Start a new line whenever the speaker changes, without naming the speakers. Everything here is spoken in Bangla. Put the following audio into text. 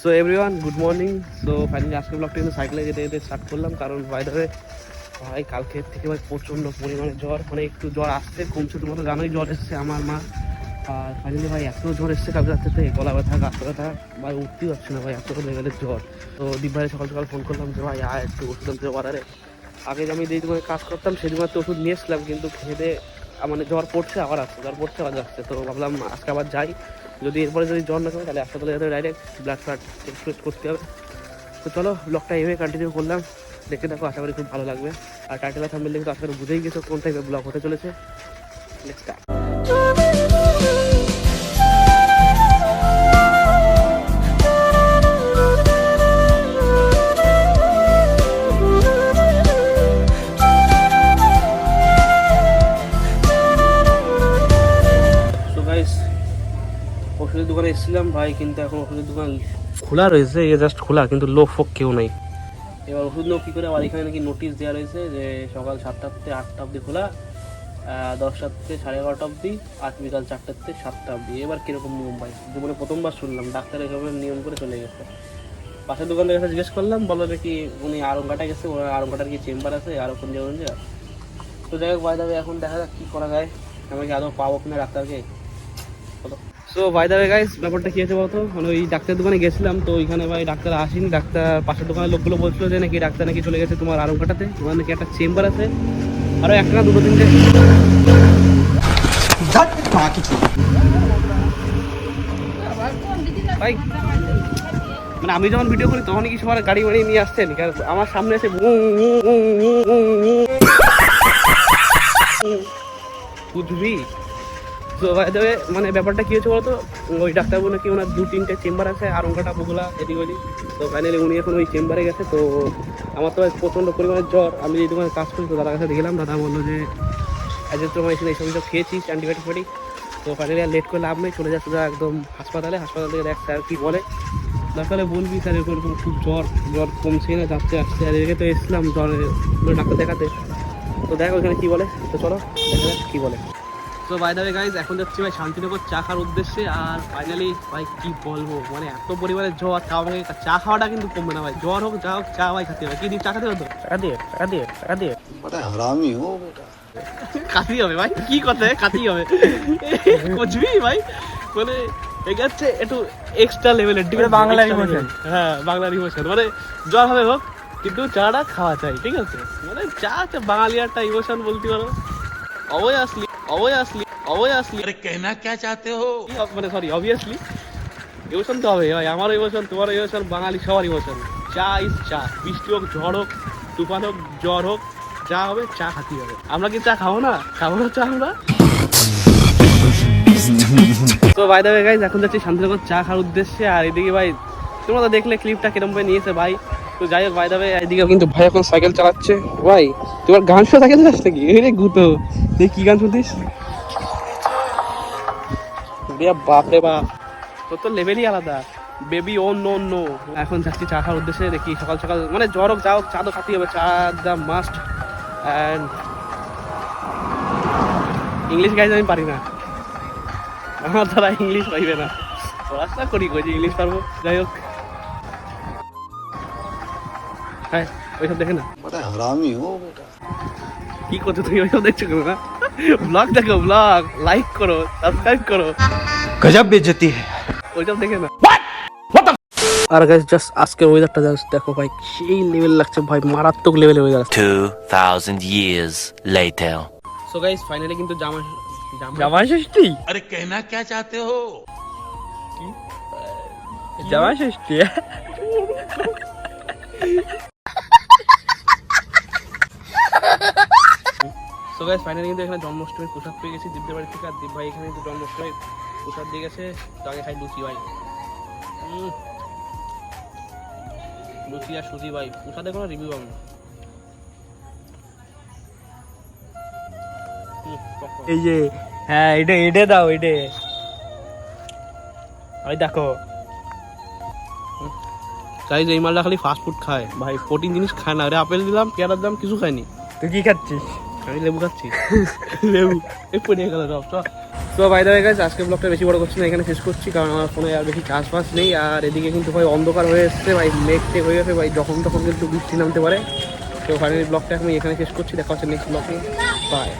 So everyone good morning so finally আজকে ব্লগটা কিন্তু সাইকেলে যেতে যেতে স্টার্ট করলাম। কারণ বাইরে ভাই কালকের থেকে ভাই প্রচণ্ড পরিমাণে জ্বর। মানে একটু জ্বর আসছে, কমছে তোমার তো জানোই জ্বর এসছে আমার মা। আর ফাইনালি ভাই, এত জ্বর এসছে কালকে রাত্রে থেকে, গলা ব্যথা গাছ ব্যথা ভাই, উঠতেই পারছে না ভাই, এত লেভেলের জ্বর। তো ভাই সকাল সকাল ফোন করলাম যে, ভাই, আয় একটু ওষুধ আনতে অর্ডারে আগে আমি যেই দোকানে কাজ করতাম সেই দোকানে তো ওষুধ নিয়ে এসলাম কিন্তু খেয়ে মানে জ্বর পড়ছে, আবার আসছে, জ্বর পড়ছে, আবার যাচ্ছে তো ভাবলাম আজকে আবার যাই। যদি এরপরে যদি জ্বর না কমে তাহলে হাসপাতালে যেতে ডাইরেক্ট ব্লাড ফ্লাড টেস্ট করতে হবে। তো চলো ব্লগটা এইভাবে কন্টিনিউ করলাম। দেখতে দেখো আশা করি খুব ভালো লাগবে। আর টাইটেল থাম্বেল দেখে তো আশা করি বুঝেই গেছো কোন টাইপের ব্লগ হতে চলেছে। নেক্সট সো ওষুধের দোকানে এসেছিলাম ভাই কিন্তু এখন ওষুধের দোকান খোলা রয়েছে এ জাস্ট খোলা কিন্তু লোক ফোক কেউ নেই। এবার ওষুধ নেও কী করে? আবার এখানে নাকি নোটিশ দেওয়া রয়েছে যে সকাল সাতটা থেকে আটটা অবধি খোলা আহ, দশটা থেকে সাড়ে এগারোটা অবধি আর বিকাল চারটা থেকে সাতটা অবধি। এবার কীরকম নিয়ম ভাই? জীবনে প্রথমবার শুনলাম ডাক্তার এভাবে নিয়ম করে চলে গেছে। পাশের দোকানের কাছে জিজ্ঞেস করলাম বলল যে কি উনি আরঙ্গাটা গেছে ওনার আরঙ্গাটার কি চেম্বার আছে আরও কোন কোন জায়গা তো যাই হোক ভাই দাবে এখন দেখা যাক কী করা যায়। আমি কি আদৌ পাবো কিনা ডাক্তারকে? সো ভাই দাবে গাইস ব্যাপারটা কি হয়েছে বলতো? মানে ওই ডাক্তার দোকানে গেছিলাম তো ওইখানে ভাই ডাক্তার আসেনি। ডাক্তার পাশের দোকানের লোকগুলো বলছিল যে নাকি ডাক্তার নাকি চলে গেছে তোমার আরম কাটাতে তোমার নাকি একটা চেম্বার আছে। আরও একটা না দুটো তিনটে। ভাই মানে আমি যখন ভিডিও করি তখনই কি সবার গাড়ি মাড়ি নিয়ে আসছেন। কারণ আমার সামনে এসে উঁ। বুঝবি তো দেবে মানে ব্যাপারটা কি হয়েছে বলতো? ওই ডাক্তার বলে কি ওনার দু, তিনটে চেম্বার আছে আরঙ্কাটা বগুলা এদিক ওদিক। তো ফাইনালি উনি এখন ওই চেম্বারে গেছে, তো আমার তো প্রচণ্ড পরিমাণে জ্বর। আমি এই দোকানে কাজ করি, তো দাদার কাছে দেখলাম, দাদা বলল যে অ্যাজেন্ট্রোমাইসিন এই সব খেয়েছি অ্যান্টিবায়োটিক ফাটিক তো ফাইনালি আর লেট করে লাভ নেই, চলে যাচ্ছে একদম হাসপাতালে। হাসপাতাল থেকে দেখ স্যার কী বলে। দরকারে বলবি স্যার এরকম খুব জ্বর জ্বর কমছে না, যাচ্ছে, আসছে। আর এদিকে তো এসলাম জ্বর ডাক্তার দেখাতে। তো দেখ ওখানে কী বলে। তো চলো কী বলে। তো বাই গাইজ এখন যাচ্ছি ভাই শান্তিনগর চা খাওয়ার উদ্দেশ্যে আর ফাইনালি ভাই কি বলব? মানে এত পরিমাণে জ্বর আমাকে চা খাওয়াটা কিন্তু কমবে না ভাই। জ্বর হোক যা হোক চা ভাই খেতে হবে। কি দিন চা খেতে হতো টাকা দিয়ে দিয়ে দিয়ে।
হারামি হো
কাতি হবে ভাই। কি কথা কাতি হবে। কচবি ভাই? মানে একটু এক্সট্রা লেভেলের
বাংলা ইমোশন
হ্যাঁ বাংলা ইমোশন মানে জ্বর হবে হোক কিন্তু চাটা খাওয়া চাই ঠিক আছে? মানে চা বাঙালি একটা ইমোশন বলতে পারো। অবশ্যই। আসলি অবভিয়াসলি
অবভিয়াসলি আরে কেনা কে চাতে
হো মানে সরি অবভিয়াসলি ইমোশন তো হবে ভাই আমার ইমোশন তোমার ইমোশন বাঙালি সবার ইমোশন চা ইস চা বৃষ্টি হোক ঝড় হোক তুফান হোক জ্বর হোক চা হবে চা খাতি হবে আমরা কি চা খাব না? খাব না চা আমরা? তো ভাই দাবে গাইজ এখন যাচ্ছি শান্তিনগর চা খাওয়ার উদ্দেশ্যে। আর এদিকে ভাই তোমরা তো দেখলে ক্লিপটা কিরম ভাবে নিয়েছে ভাই। তো যাই হোক ভাই দেবে এদিকে কিন্তু ভাই এখন সাইকেল চালাচ্ছে। ভাই তোমার গান শো সাইকেল চালাচ্ছে নাকি? গুতো। দেখ কি গান শুনতিস? বাপরে বাপ তোর তো লেভেলই আলাদা। বেবি ও নো নো এখন যাচ্ছি চা খাওয়ার উদ্দেশ্যে দেখি সকাল সকাল মানে জ্বর হোক যা হোক চা তো খাতেই হবে চা the must and English guys আমি পারি না। আমার দ্বারা ইংলিশ পাইবে না। পড়াশোনা করি কই ইংলিশ পারব। যাই হোক। হ্যাঁ ওইসব দেখে না।
মানে হারামি ও বেটা
কি করছো তুমি ওইসব দেখছো কেন না ব্লগ দেখো ব্লগ লাইক করো সাবস্ক্রাইব করো
गजब बेइज्जती है
ওইসব দেখে না আর গাইস জাস্ট আজকে ওয়েদারটা জাস্ট দেখো ভাই সেই লেভেল লাগছে ভাই মারাত্মক লেভেলের weather
2,000 years later.
So guys finally কিন্তু জামা জামা
জামা ষষ্ঠী
अरे कहना क्या चाहते हो
জামা ষষ্ঠী
সো গাইস ফাইনালি কিন্তু এখানে জন্মাষ্টমীর প্রসাদ পেয়ে গেছি। দীপদের বাড়ি থেকে আর দীপ ভাই এখানে কিন্তু জন্মাষ্টমীর প্রসাদ দিয়ে গেছে। তো আগে খাই লুচি ভাই। লুচি আর সুজি ভাই। প্রসাদে কোনো রিভিউ পাবো।
এই যে হ্যাঁ এটা এটা দাও এটা। ওই দেখো।
গাইজ এই মালটা খালি ফাস্ট ফুড খায়। ভাই প্রোটিন জিনিস খায় না। আরে আপেল দিলাম পেয়ারার দাম কিছু খায়নি।
তুই কি খাচ্ছিস?
আমি লেবু খাচ্ছি। লেবু। একটু নিয়ে গেল সব সব তো বাই দ্য গেছে আজকে ব্লগটা বেশি বড় করছি না, এখানে শেষ করছি, কারণ আমার ফোনে আর বেশি চাষবাস নেই, আর এদিকে কিন্তু ভাই অন্ধকার হয়ে এসছে, ভাই মেঘ টেক হয়ে গেছে, ভাই যখন তখন কিন্তু বৃষ্টি নামতে পারে। তো ফাইনালি ব্লগটা আমি এখানে শেষ করছি, দেখা হচ্ছে নেক্সট ব্লগে বাই